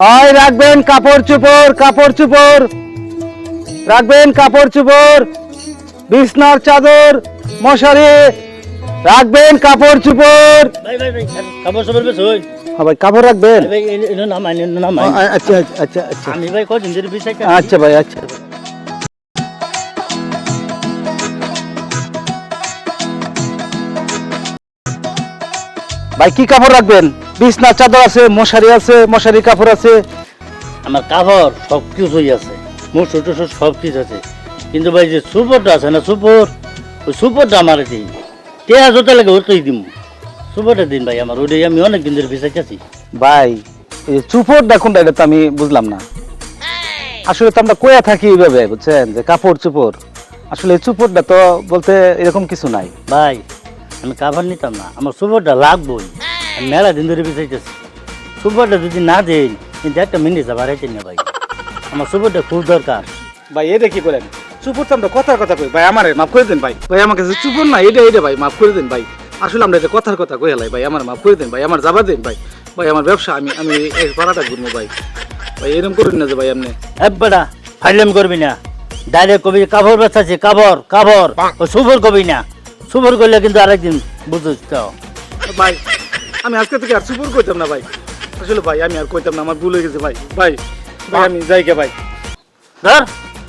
হয় রাখবেন কাপড় চুপড় কাপড় চুপড়। রাখবেন কাপড় চুপড়। বিছনার চাদর মশারি রাখবেন কাপড় চুপড়। কাপড় বেশ হ্যাঁ ভাই কাপড় রাখবেন। আচ্ছা আচ্ছা আচ্ছা। আমি ভাই কদিন আচ্ছা ভাই আচ্ছা। ভাই কি কাপড় রাখবেন? বিছনার চাদর আছে মশারি আছে মশারি কাপড় আছে। আমার কাপড় সব কিছুই আছে ছোট ছোট সব কিছু আছে। কিন্তু ভাই যে সুপরটা আছে না সুপর ওই সুপরটা আমার দিন। টেয়া যত লাগে ওটাই দিম। সুপরটা দিন ভাই আমার ওটাই আমি অনেক দিন ধরে বিচাইতেছি ভাই এই দেখুন এটা তো আমি বুঝলাম না। আসলে তো আমরা কোয়া থাকি এইভাবে বুঝছেন? যে কাপড় চুপড় আসলে এই চুপড়টা তো বলতে এরকম কিছু নাই। ভাই আমি কাপড় নিতাম না আমার সুপরটা লাগবই। মেলা দিন ধরে বিচাইতেছি সুপরটা যদি না দেই কিন্তু একটা মিনিট যাবার না ভাই। আমার সুপরটা খুব দরকার। ভাই এটা কি করেন চুপড় তো আমরা কথার কথা কই ভাই আমার মাফ করে দেন ভাই। ভাই আমার কাছে চুপড় না এটা এটা ভাই মাফ করে দেন ভাই। আসলে আমরা এটা কথার কথা কই হেলাই ভাই আমার মাফ করে দেন ভাই আমার যাবা দেন ভাই। ভাই আমার ব্যবসা আমি আমি এই করাটা ঘুরবো ভাই। ভাই এরকম করুন না যে ভাই আপনি। একবারা ফাইলাম করবি না। ডাইরেক্ট কবি কাপড় বেচাচ্ছে কাপড় কাপড়। ও সুবর কবি না। সুবর করলে কিন্তু আরেকদিন বুঝিস তো ভাই আমি আজকে থেকে আর চুপড় কইতাম না ভাই। আসলে ভাই আমি আর কইতাম না আমার ভুল হয়ে গেছে ভাই। ভাই ভাই আমি যাই গে ভাই। ধর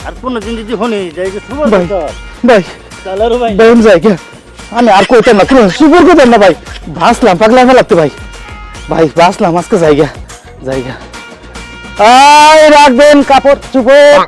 আর কোনো দিন যদি শুনি যাই যে সুবর ভাই। ভাই কালার ভাই। ভাই আমি যাই গে। আমি আর কইতাম না কোনো চুপড় কইতাম না ভাই। ভাসলাম পাগলা ফেলাতে ভাই। ভাই ভাসলাম আজকে যাই গে যাই গে। আয় রাখবেন কাপড় চুপড়।